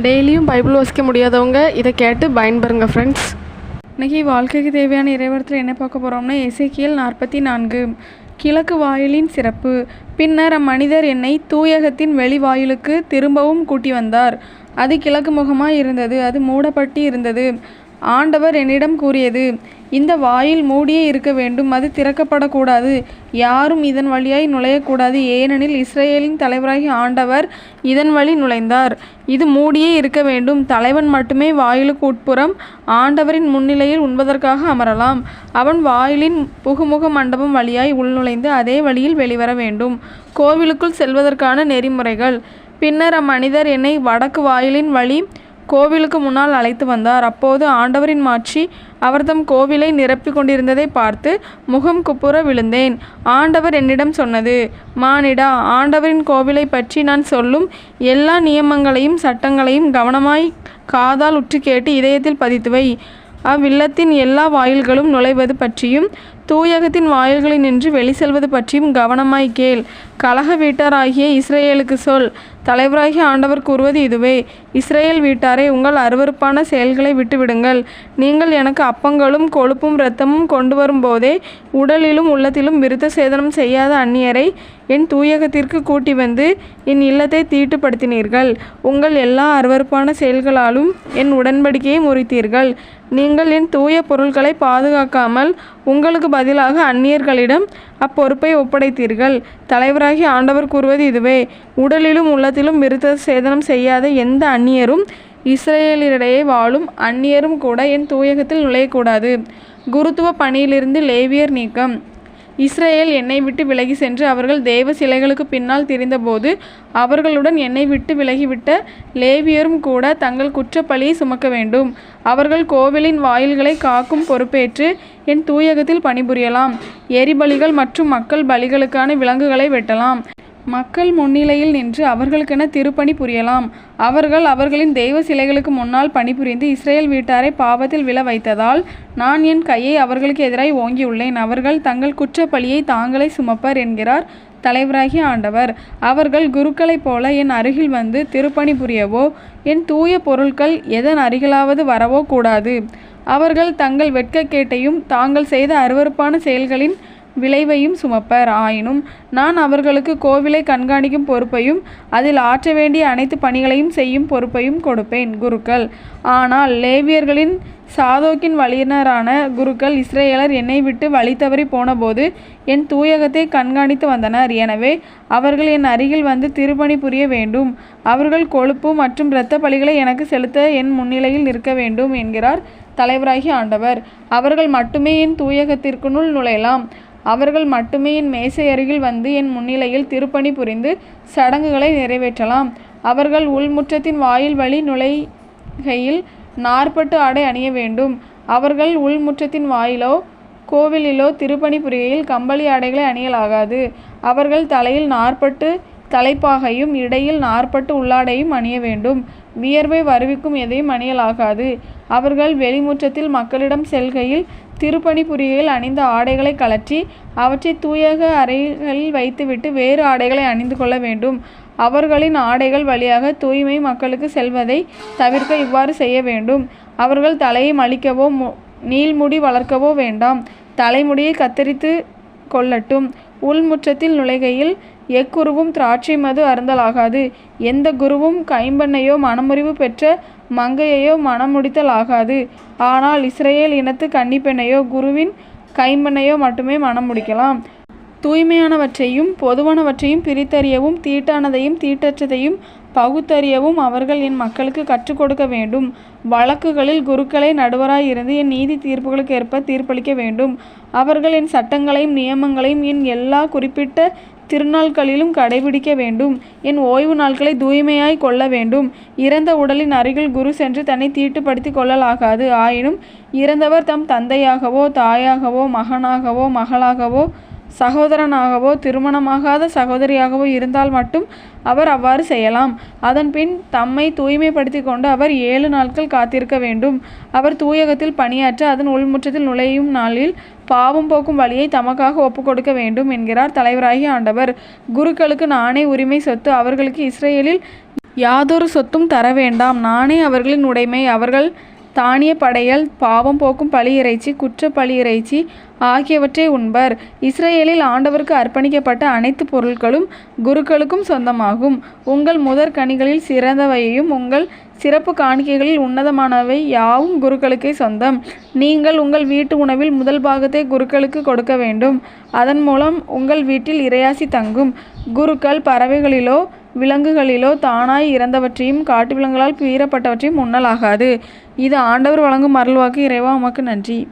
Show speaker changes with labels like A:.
A: டெய்லியும் பைபிள் வாசிக்க முடியாதவங்க இதை கேட்டு பயன்பெறுங்க ஃப்ரெண்ட்ஸ் இன்றைக்கி வாழ்க்கைக்கு தேவையான இறைவரத்தில் என்ன பார்க்க போகிறோம்னா இசைக்கியல் நாற்பத்தி நான்கு கிழக்கு வாயிலின் சிறப்பு. பின்னர் அம்மனிதர் என்னை தூயகத்தின் வெளிவாயிலுக்கு திரும்பவும் கூட்டி வந்தார். அது கிழக்கு முகமாக இருந்தது அது மூடப்பட்டு இருந்தது. ஆண்டவர் என்னிடம் கூறியது இந்த வாயில் மூடியே இருக்க வேண்டும் அது திறக்கப்படக்கூடாது. யாரும் இதன் வழியாய் நுழையக்கூடாது. ஏனெனில் இஸ்ரேலின் தலைவராகி ஆண்டவர் இதன் வழி நுழைந்தார். இது மூடியே இருக்க வேண்டும். தலைவன் மட்டுமே வாயிலுக்கு உட்புறம் ஆண்டவரின் முன்னிலையில் உண்பதற்காக அமரலாம். அவன் வாயிலின் புகுமுக மண்டபம் வழியாய் உள்நுழைந்து அதே வழியில் வெளிவர வேண்டும். கோவிலுக்குள் செல்வதற்கான நெறிமுறைகள். பின்னர் அம்மனிதர் என்னை வடக்கு வாயிலின் வழி கோவிலுக்கு முன்னால் அழைத்து வந்தார். அப்போது ஆண்டவரின் மாட்சி அவர் தம் கோவிலை நிரப்பிக் கொண்டிருந்ததை பார்த்து முகம் குப்புற விழுந்தேன். ஆண்டவர் என்னிடம் சொன்னது மானிடா ஆண்டவரின் கோவிலை பற்றி நான் சொல்லும் எல்லா நியமங்களையும் சட்டங்களையும் கவனமாய் காதால் உற்று கேட்டு இதயத்தில் பதித்துவை. அவ்வில்லத்தின் எல்லா வாயில்களும் நுழைவது பற்றியும் தூயகத்தின் வாயில்களில் நின்று வெளி செல்வது பற்றியும் கவனமாய் கேள். கலக வீட்டராகிய இஸ்ரேலுக்கு சொல் தலைவராகி ஆண்டவர் கூறுவது இதுவே. இஸ்ரேல் வீட்டாரை உங்கள் அருவருப்பான செயல்களை விட்டுவிடுங்கள். நீங்கள் எனக்கு அப்பங்களும் கொழுப்பும் இரத்தமும் கொண்டு வரும்போதே உடலிலும் உள்ளத்திலும் விருத்த சேதனம் செய்யாத அந்நியரை என் தூயகத்திற்கு கூட்டி வந்து என் இல்லத்தை தீட்டுப்படுத்தினீர்கள். உங்கள் எல்லா அருவருப்பான செயல்களாலும் என் உடன்படிக்கையை முறித்தீர்கள். நீங்கள் என் தூய பொருட்களை பாதுகாக்காமல் உங்களுக்கு பதிலாக அந்நியர்களிடம் அப்பொறுப்பை ஒப்படைத்தீர்கள். தலைவராகி ஆண்டவர் கூறுவது இதுவே. உடலிலும் உள்ளத்திலும் விருத்த சேதனம் செய்யாத எந்த அந்நியரும் இஸ்ரேலிடையே வாழும் அந்நியரும் கூட என் தூயகத்தில் நுழையக்கூடாது. குருத்துவ பணியிலிருந்து லேவியர் நீக்கம். இஸ்ரேல் என்னை விட்டு விலகி சென்று அவர்கள் தேவ சிலைகளுக்கு பின்னால் திரிந்தபோது அவர்களுடன் என்னை விட்டு விலகிவிட்ட லேவியரும் கூட தங்கள் குற்றப்பழியை சுமக்க வேண்டும். அவர்கள் கோவிலின் வாயில்களை காக்கும் பொறுப்பேற்று என் தூயகத்தில் பணிபுரியலாம். எரிபலிகள் மற்றும் மக்கள் பலிகளுக்கான விலங்குகளை வெட்டலாம். மக்கள் முன்னிலையில் நின்று அவர்களுக்கென திருப்பணி புரியலாம். அவர்கள் அவர்களின் தெய்வ சிலைகளுக்கு முன்னால் பணிபுரிந்து இஸ்ரேல் வீட்டாரை பாவத்தில் விழ வைத்ததால் நான் என் கையை அவர்களுக்கு எதிராய் ஓங்கியுள்ளேன். அவர்கள் தங்கள் குற்றப்பழியை தாங்களே சுமப்பர் என்கிறார் தலைவராகி ஆண்டவர். அவர்கள் குருக்களைப் போல என் அருகில் வந்து திருப்பணி புரியவோ என் தூய பொருட்கள் எதன் அருகிலாவது வரவோ கூடாது. அவர்கள் தங்கள் வெட்கக்கேட்டையும் தாங்கள் செய்த அருவருப்பான செயல்களின் விளைவையும் சுமப்பர். ஆயினும் நான் அவர்களுக்கு கோவிலை கண்காணிக்கும் பொறுப்பையும் அதில் ஆற்ற வேண்டிய அனைத்து பணிகளையும் செய்யும் பொறுப்பையும் கொடுப்பேன் குருக்கள். ஆனால் லேவியர்களின் சாதோக்கின் வழியினரான குருக்கள் இஸ்ரேலர் என்னை விட்டு வழி தவறி போனபோது என் தூயகத்தை கண்காணித்து வந்தனர். எனவே அவர்கள் என் அருகில் வந்து திருப்பணி புரிய வேண்டும். அவர்கள் கொழுப்பு மற்றும் இரத்த பலிகளை எனக்கு செலுத்த என் முன்னிலையில் நிற்க வேண்டும் என்கிறார் தலைவராகி ஆண்டவர். அவர்கள் மட்டுமே என் தூயகத்திற்குனுள் நுழையலாம். அவர்கள் மட்டுமே என் மேசை அருகில் வந்து என் முன்னிலையில் திருப்பணி புரிந்து சடங்குகளை நிறைவேற்றலாம். அவர்கள் உள்முற்றத்தின் வாயில் வழி நுழைகையில் நாற்பட்டு ஆடை அணிய வேண்டும். அவர்கள் உள்முற்றத்தின் வாயிலோ கோவிலிலோ திருப்பணி புரிகையில் கம்பளி ஆடைகளை அணியலாகாது. அவர்கள் தலையில் நாற்பட்டு தலைப்பாகையும் இடையில் நாற்பட்டு உள்ளாடையும் அணிய வேண்டும். வியர்வை வருவிக்கும் எதையும் அணியலாகாது. அவர்கள் வெளிமுற்றத்தில் மக்களிடம் செல்கையில் திருப்பணி புரிகையில் அணிந்த ஆடைகளை கழற்றி அவற்றை தூயக அறைகளில் வைத்துவிட்டு வேறு ஆடைகளை அணிந்து கொள்ள வேண்டும். அவர்களின் ஆடைகள் வழியாக தூய்மை மக்களுக்கு செல்வதை தவிர்க்க இவ்வாறு செய்ய வேண்டும். அவர்கள் தலையை மலிக்கவோ நீள்முடி வளர்க்கவோ வேண்டாம். தலைமுடியை கத்தரித்து கொள்ளட்டும். உள்முற்றத்தில் நுழைகையில் எக்குருவும் திராட்சை மது அருந்தலாகாது. எந்த குருவும் கைம்பெண்ணையோ மனமுறிவு பெற்ற மங்கையையோ மணமுடித்தல் ஆகாது ஆனால் இஸ்ரேல் இனத்து கன்னிப்பெண்ணையோ குருவின் கைம்பெண்ணையோ மட்டுமே மனம் முடிக்கலாம். தூய்மையானவற்றையும் பொதுவானவற்றையும் பிரித்தறியவும் தீட்டானதையும் தீட்டற்றதையும் பகுத்தறியவும் அவர்கள் என் மக்களுக்கு கற்றுக் கொடுக்க வேண்டும். வழக்குகளில் குருக்களே நடுவராய் இருந்து என் நீதி தீர்ப்புகளுக்கு ஏற்ப தீர்ப்பளிக்க வேண்டும். அவர்கள் என் சட்டங்களையும் நியமங்களையும் என் எல்லா குறிப்பிட்ட திருநாட்களிலும் கடைபிடிக்க வேண்டும். என் ஓய்வு நாட்களை தூய்மையாய் கொள்ள வேண்டும். இறந்த உடலின் அருகில் குரு சென்று தன்னை தீட்டுப்படுத்தி கொள்ளலாகாது. ஆயினும் இறந்தவர் தம் தந்தையாகவோ தாயாகவோ மகனாகவோ மகளாகவோ சகோதரனாகவோ திருமணமாகாத சகோதரியாகவோ இருந்தால் மட்டும் அவர் அவ்வாறு செய்யலாம். அதன்பின் தம்மை தூய்மைப்படுத்தி கொண்டு அவர் ஏழு நாட்கள் காத்திருக்க வேண்டும். அவர் தூயகத்தில் பணியாற்ற அதன் உள்முற்றத்தில் நுழையும் நாளில் பாவம் போக்கும் வழியை தமக்காக ஒப்புக்கொடுக்க வேண்டும் என்கிறார் தலைவராகிய ஆண்டவர். குருக்களுக்கு நானே உரிமை சொத்து அவர்களுக்கு இஸ்ரேலில் யாதொரு சொத்தும் தர வேண்டாம். நானே அவர்களின் உடைமை. அவர்கள் தானிய படையல் பாவம் போக்கும் பழி இறைச்சி குற்ற பழி இறைச்சி ஆகியவற்றை உண்பர். இஸ்ரேலில் ஆண்டவருக்கு அர்ப்பணிக்கப்பட்ட அனைத்து பொருட்களும் குருக்களுக்கும் சொந்தமாகும். உங்கள் முதற் கனிகளில் சிறந்தவையும் உங்கள் சிறப்பு காணிக்கைகளில் உன்னதமானவை யாவும் குருக்களுக்கே சொந்தம். நீங்கள் உங்கள் வீட்டு உணவில் முதல் பாகத்தை குருக்களுக்கு கொடுக்க வேண்டும். அதன் மூலம் உங்கள் வீட்டில் இறையாசி தங்கும். குருக்கள் பறவைகளிலோ விலங்குகளிலோ தானாய் இறந்தவற்றையும் காட்டு விலங்குகளால் பீறப்பட்டவற்றையும் உண்ணலாகாது. இது ஆண்டவர் வழங்கும் அருள்வாக்கு. இறைவா உமக்கு நன்றி.